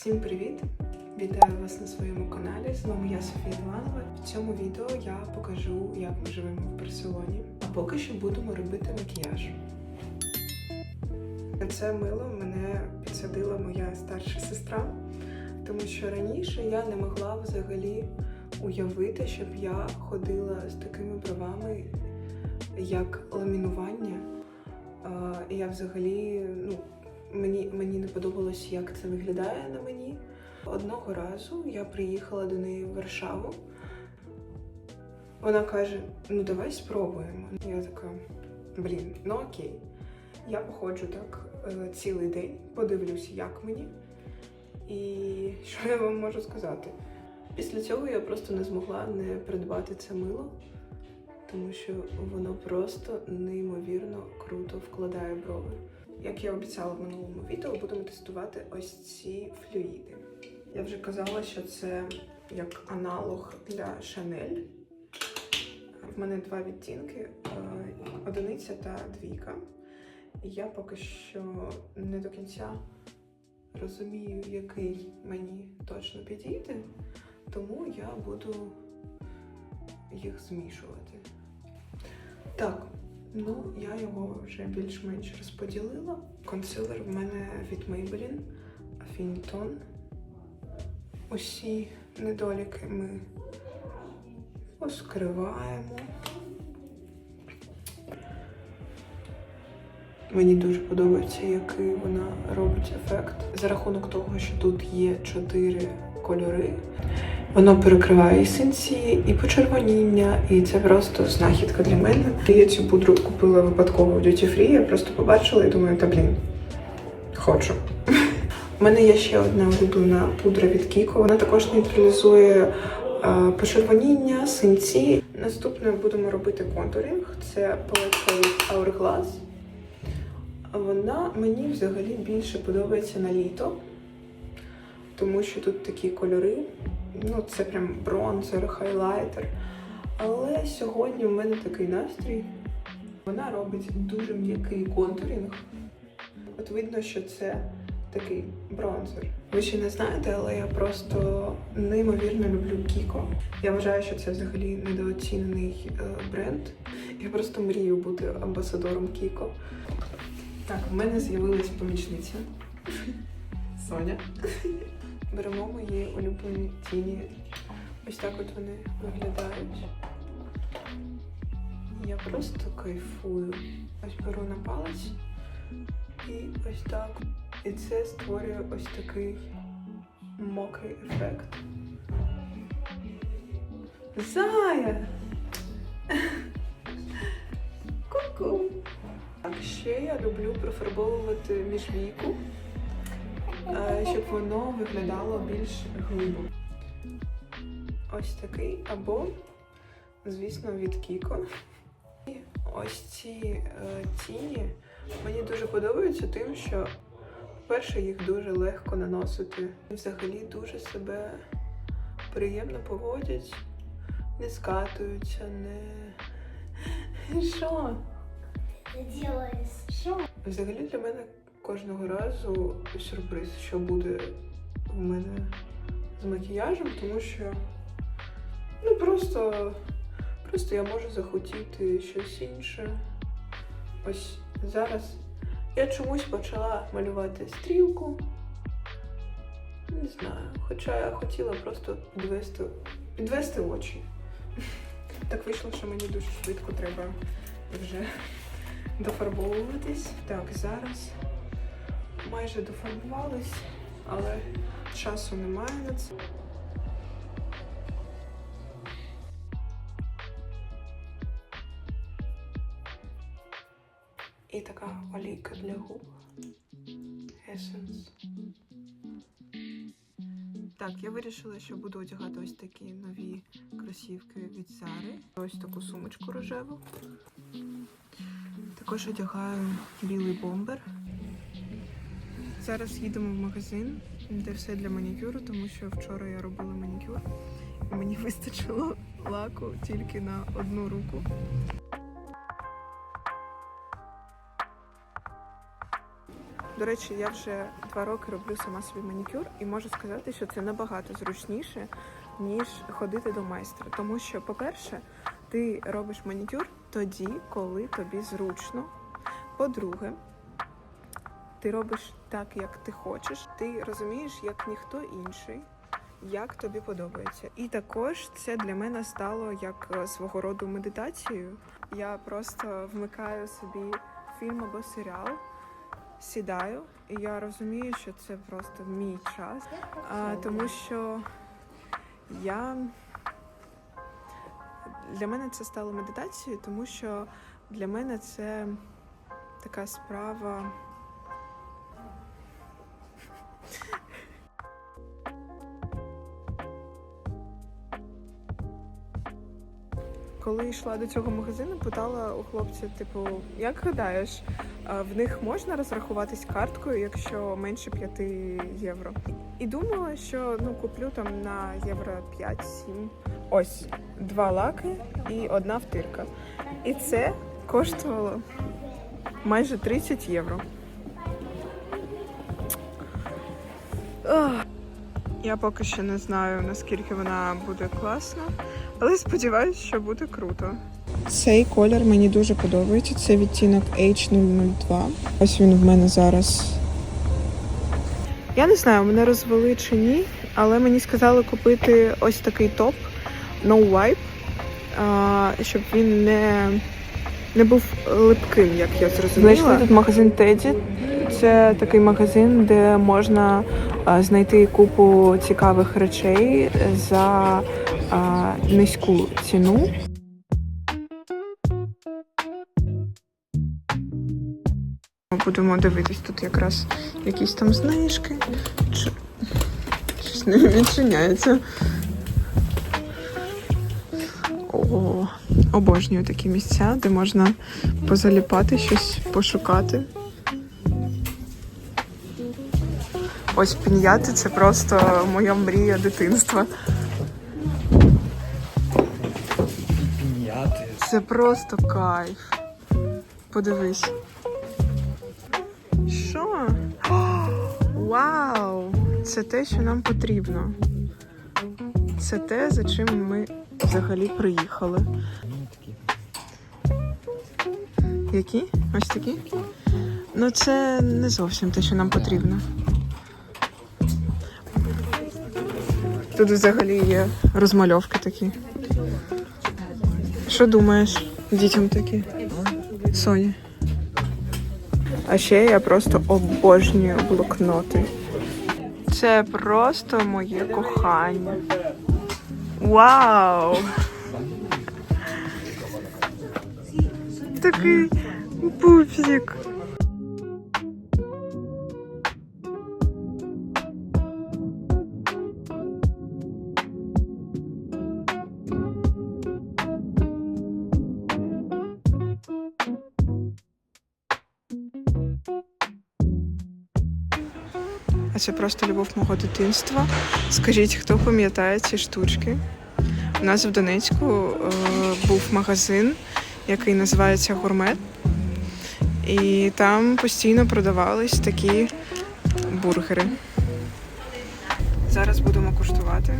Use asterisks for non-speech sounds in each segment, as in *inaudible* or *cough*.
Всім привіт! Вітаю вас на своєму каналі. З вами я Софія Іванова. В цьому відео я покажу, як ми живемо в Барселоні. А поки що будемо робити макіяж. Це мило мене підсадила моя старша сестра, тому що раніше я не могла взагалі уявити, щоб я ходила з такими бровами, як ламінування. Я взагалі, ну, мені, мені не подобалось, як це виглядає на мені. Одного разу я приїхала до неї в Варшаву. Вона каже: ну давай спробуємо. Я така, блін, ну окей. Я походжу так е, цілий день, подивлюсь, як мені. І що я вам можу сказати? Після цього я просто не змогла не придбати це мило, тому що воно просто неймовірно круто вкладає брови. Як я обіцяла в минулому відео, будемо тестувати ось ці флюїди. Я вже казала, що це як аналог для Шанель. В мене два відтінки: е, одиниця та двійка. Я поки що не до кінця розумію, який мені точно підійде, тому я буду їх змішувати. Так, ну я його вже більш-менш розподілила. Консилер в мене від Maybelline Affinitone. Усі недоліки ми поскриваємо. Мені дуже подобається, який вона робить ефект. За рахунок того, що тут є чотири кольори, воно перекриває і синці, і почервоніння, і це просто знахідка для мене. Я цю пудру купила випадково в Duty Free, я просто побачила і думаю, та блін, хочу. У мене є ще одна улюблена пудра від Kiko. Вона також нейтралізує е, почервоніння, синці. Наступне будемо робити контурінг. Це палетка від Hourglass. Вона мені взагалі більше подобається на літо, тому що тут такі кольори. Ну, це прям бронзер, хайлайтер. Але сьогодні в мене такий настрій. Вона робить дуже м'який контурінг. От видно, що це такий бронзер. Ви ще не знаєте, але я просто неймовірно люблю Кіко. Я вважаю, що це взагалі недооцінений е, бренд. Я просто мрію бути амбасадором Кіко. Так, в мене з'явилась помічниця. Соня. *laughs* Беремо мої улюблені тіні. Ось так от вони виглядають. Я просто кайфую. Ось беру на палець і ось так. І це створює ось такий мокрий ефект. Зая! Ку-ку! Так, ще я люблю профарбовувати міжвійку, щоб воно виглядало більш глибо. Ось такий, або, звісно, від Кіко. І ось ці е, тіні мені дуже подобаються тим, що, по-перше, їх дуже легко наносити. Взагалі дуже себе приємно поводять, не скатуються, не. *laughs* Що? Что? Взагалі для мене кожного разу сюрприз, що буде в мене з макіяжем, тому що ну просто, просто я можу захотіти щось інше. Ось зараз я чомусь почала малювати стрілку. Не знаю, хоча я хотіла просто підвести, підвести очі. *laughs* Так вийшло, що мені дуже швидко треба вже дофарбовуватись. Так, зараз майже дофарбувались, але часу немає на це. І така олійка для губ. Essence. Так, я вирішила, що буду одягати ось такі нові кросівки від Зари. Ось таку сумочку рожеву. Також одягаю білий бомбер. Зараз їдемо в магазин, де все для манікюру, тому що вчора я робила манікюр і мені вистачило лаку тільки на одну руку. До речі, я вже два роки роблю сама собі манікюр і можу сказати, що це набагато зручніше, ніж ходити до майстра. Тому що, по-перше, ти робиш манікюр тоді, коли тобі зручно. По-друге, ти робиш так, як ти хочеш. Ти розумієш, як ніхто інший, як тобі подобається. І також це для мене стало як е, свого роду медитацією. Я просто вмикаю собі фільм або серіал, сідаю, і я розумію, що це просто мій час, а, тому що я для мене це стало медитацією, тому що для мене це така справа. Коли йшла до цього магазину, питала у хлопця, типу, як гадаєш, в них можна розрахуватись карткою, якщо менше 5 євро? І думала, що ну куплю там на євро 5-7. Ось два лаки і одна втирка. І це коштувало майже 30 євро. Ах. Я поки що не знаю, наскільки вона буде класна, але сподіваюся, що буде круто. Цей колір мені дуже подобається. Це відтінок H002. Ось він в мене зараз. Я не знаю, мене розвели чи ні, але мені сказали купити ось такий топ No Wipe, щоб він не, не був липким, як я зрозуміла. Знайшли тут магазин Теді. Це такий магазин, де можна знайти купу цікавих речей за низьку ціну. Будемо дивитись тут якраз якісь там знижки. Щось не відчиняється. О, обожнюю такі місця, де можна позаліпати щось, пошукати. Ось пін'яти це просто моя мрія дитинства. Це просто кайф. Подивись. Що? О, Вау! Це те, що нам потрібно. Це те, за чим ми взагалі приїхали. Які? Ось такі? Ну, це не зовсім те, що нам потрібно. Тут взагалі є розмальовки такі. Що думаєш? Дітям такі? Соня. А ще я просто обожнюю блокноти. Це просто моє кохання. Вау! Такий пупсик. А це просто любов мого дитинства. Скажіть, хто пам'ятає ці штучки? У нас в Донецьку е, був магазин, який називається Гурмет. І там постійно продавались такі бургери. Зараз будемо куштувати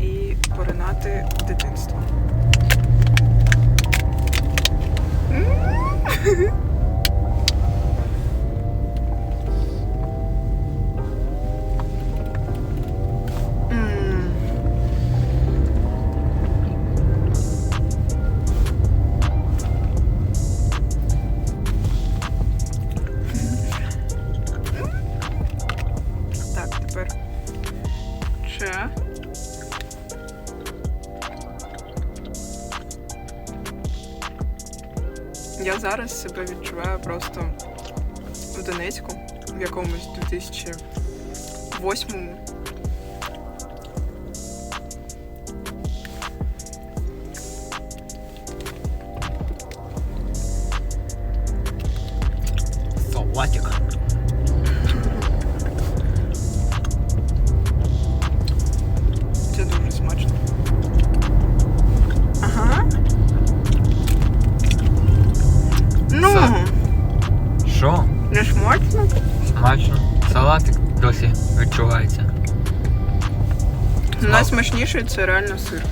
і поринати в дитинство. *laughs* зараз себе відчуваю просто в Донецьку в якомусь 2008 салатик досі відчувається. Найсмачніший це реально сир.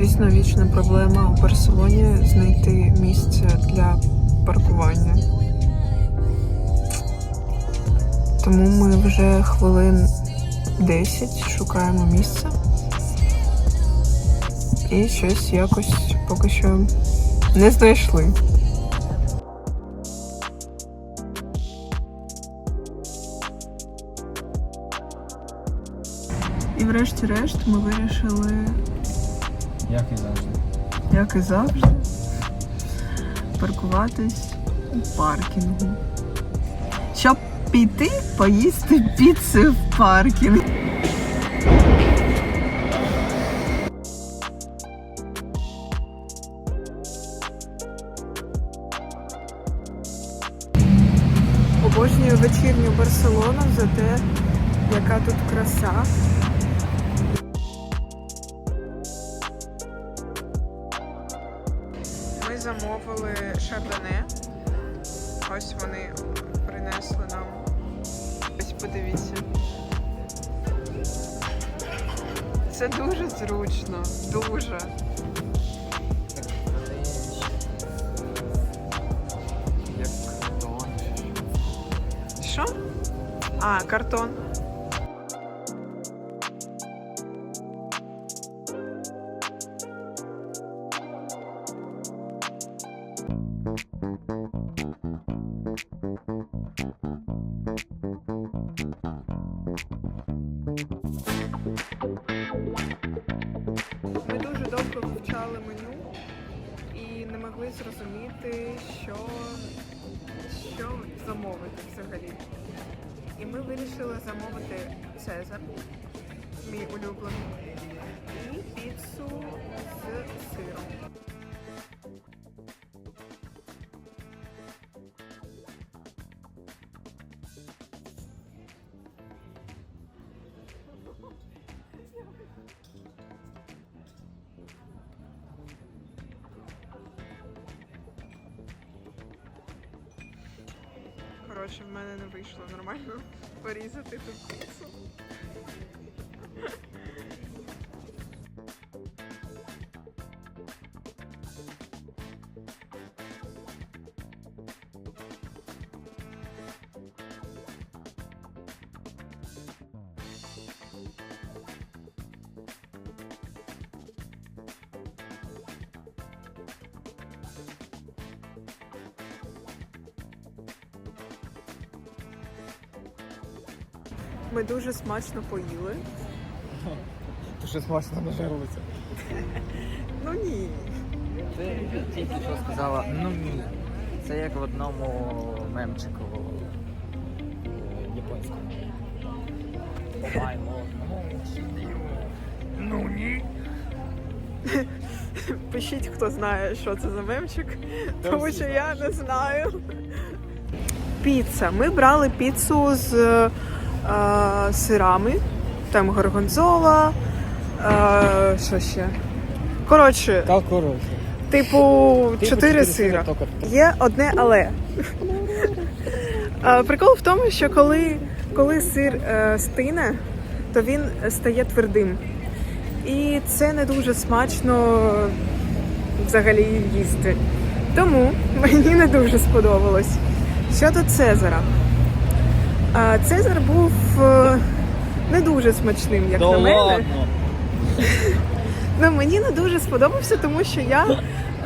Звісно, вічна проблема у Барселоні знайти місце для паркування. Тому ми вже хвилин 10 шукаємо місце. І щось якось поки що не знайшли. І врешті-решт ми вирішили Як і завжди. як і завжди, паркуватись у паркінгу. Щоб піти поїсти піци в паркінг. Обожнюю вечірню Барселону за те, яка тут краса. Картон. Коротше, в мене не вийшло нормально порізати ту піцу. Ми дуже смачно поїли. Дуже смачно нажарилися. Ну ні. Ти тільки що сказала, ну ні. Це як в одному мемчику е, японському. Ну ні. Пишіть, хто знає, що це за мемчик, тому що я не знаю. Піца. Ми брали піцу з е, сирами, там горгонзола, е, що ще. Коротше, Та коротше. типу, чотири сира. Є одне але. Е, Прикол в тому, що коли, коли сир е, стине, то він стає твердим. І це не дуже смачно взагалі їсти. Тому мені не дуже сподобалось. Щодо Цезара. А, Цезар був е, не дуже смачним, як Да на мене. ладно. *laughs* Ну, мені не дуже сподобався, тому що я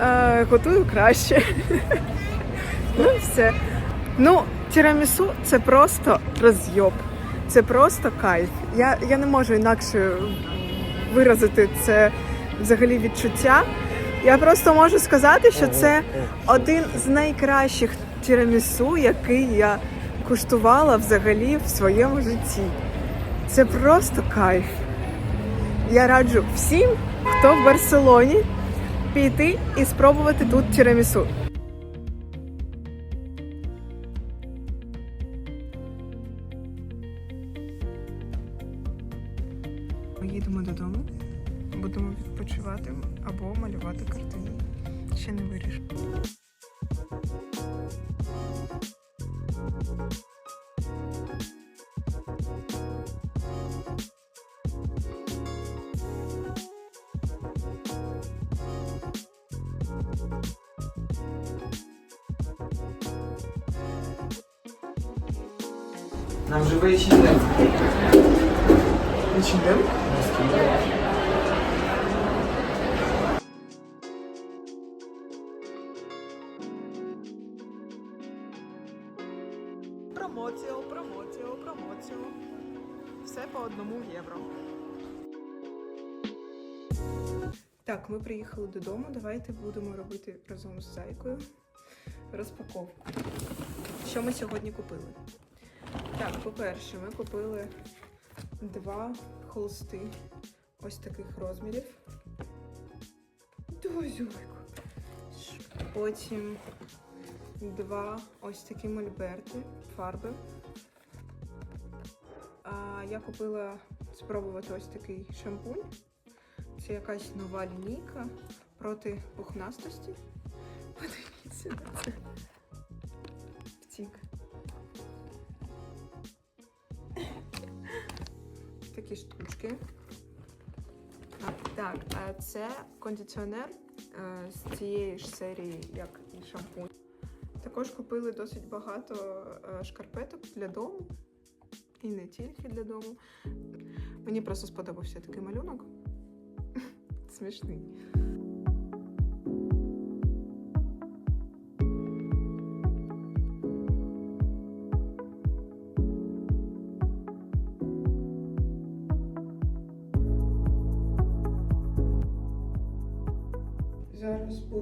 е, готую краще. *laughs* ну, і все. Ну, тірамісу це просто розйоб. Це просто кайф. Я, я не можу інакше виразити це взагалі відчуття. Я просто можу сказати, що це один з найкращих тірамісу, який я куштувала взагалі в своєму житті. Це просто кайф. Я раджу всім, хто в Барселоні, піти і спробувати тут тірамісу. Нам же вичислять. Почнемо. Промоцію, промоцію, промоцію. Все по одному євро. Так, ми приїхали додому. Давайте будемо робити разом з зайкою розпаковку. Що ми сьогодні купили? Так, по-перше, ми купили два холсти ось таких розмірів. Дозюйку. Потім два ось такі мольберти, фарби. А я купила спробувати ось такий шампунь. Це якась нова лінійка проти пухнастості. Подивіться на це. Втік. Такі штучки. Так, це кондиціонер е, з цієї ж серії, як і шампунь. Також купили досить багато е, шкарпеток для дому. І не тільки для дому. Мені просто сподобався такий малюнок. *laughs* Смішний.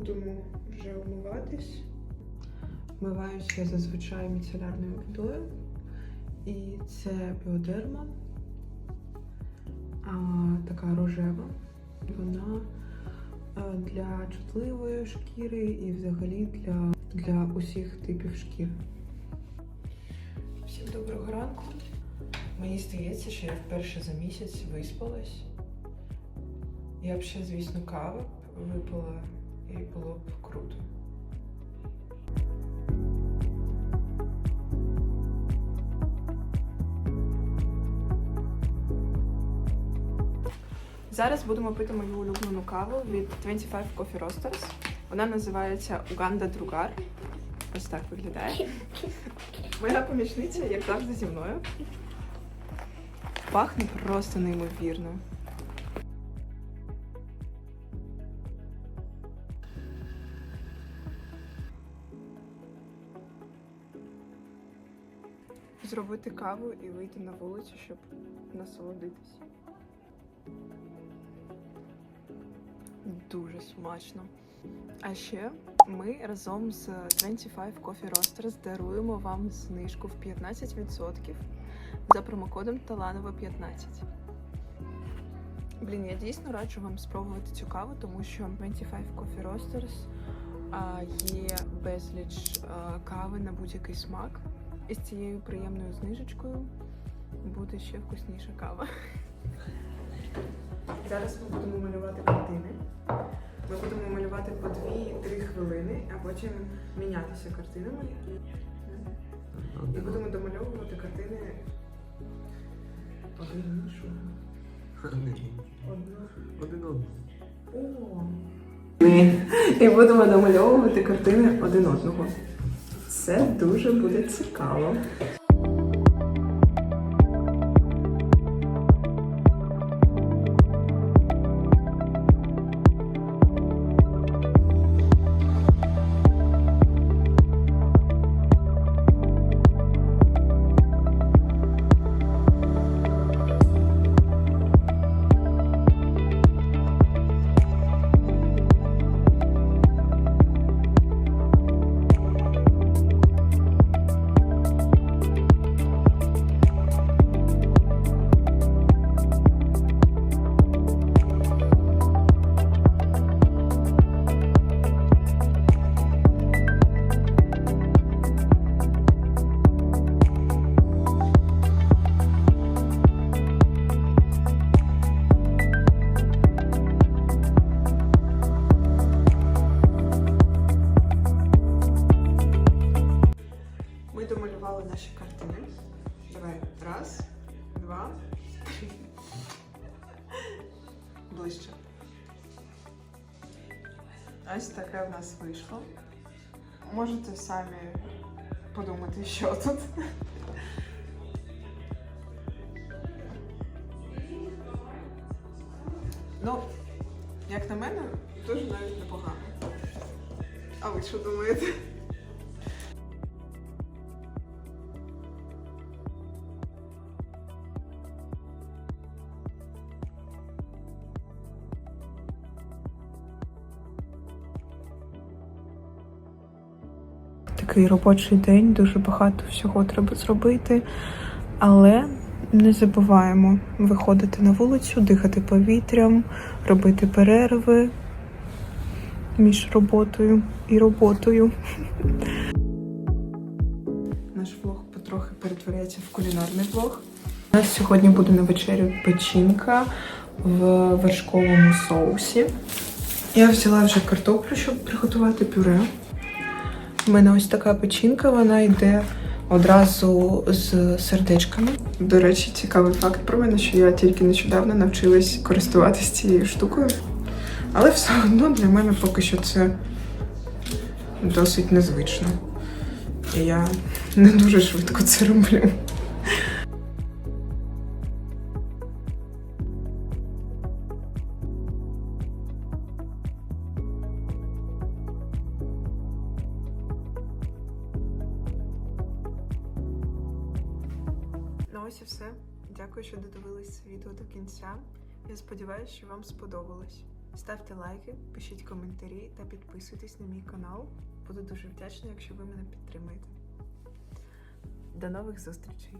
Будемо вже вмиватись. Вмиваюся я зазвичай міцелярною водою. І це біодерма, а, така рожева. Вона е, для чутливої шкіри і взагалі для, для усіх типів шкір. Всім доброго ранку. Мені здається, що я вперше за місяць виспалась. Я б ще, звісно, кави випила і було б круто. Зараз будемо пити мою улюблену каву від 25 Coffee Roasters. Вона називається Уганда Другар. Ось так виглядає. Моя помічниця, як завжди, зі мною. Пахне просто неймовірно. Зробити каву і вийти на вулицю, щоб насолодитись. Дуже смачно. А ще ми разом з 25 Coffee Roasters даруємо вам знижку в 15% за промокодом Таланова 15. Блін, я дійсно раджу вам спробувати цю каву, тому що 25 Coffee Roasters є безліч кави на будь-який смак. І з цією приємною знижечкою буде ще вкусніша кава. Зараз ми будемо малювати картини. Ми будемо малювати по 2-3 хвилини, а потім мінятися картинами. І будемо домальовувати картини один іншого. Одну. Один одного. О. І будемо домальовувати картини один одного. Це дуже буде цікаво. Ось таке в нас вийшло. Можете самі подумати, що тут. Ну, як на мене, дуже навіть непогано. А ви що думаєте? Такий робочий день, дуже багато всього треба зробити, але не забуваємо виходити на вулицю, дихати повітрям, робити перерви між роботою і роботою. Наш влог потрохи перетворяється в кулінарний влог. У нас сьогодні буде на вечерю печінка в вершковому соусі. Я взяла вже картоплю, щоб приготувати пюре. У мене ось така печінка, вона йде одразу з сердечками. До речі, цікавий факт про мене, що я тільки нещодавно навчилась користуватися цією штукою. Але все одно для мене поки що це досить незвично. І я не дуже швидко це роблю. Я сподіваюся, що вам сподобалось. Ставте лайки, пишіть коментарі та підписуйтесь на мій канал. Буду дуже вдячна, якщо ви мене підтримаєте. До нових зустрічей!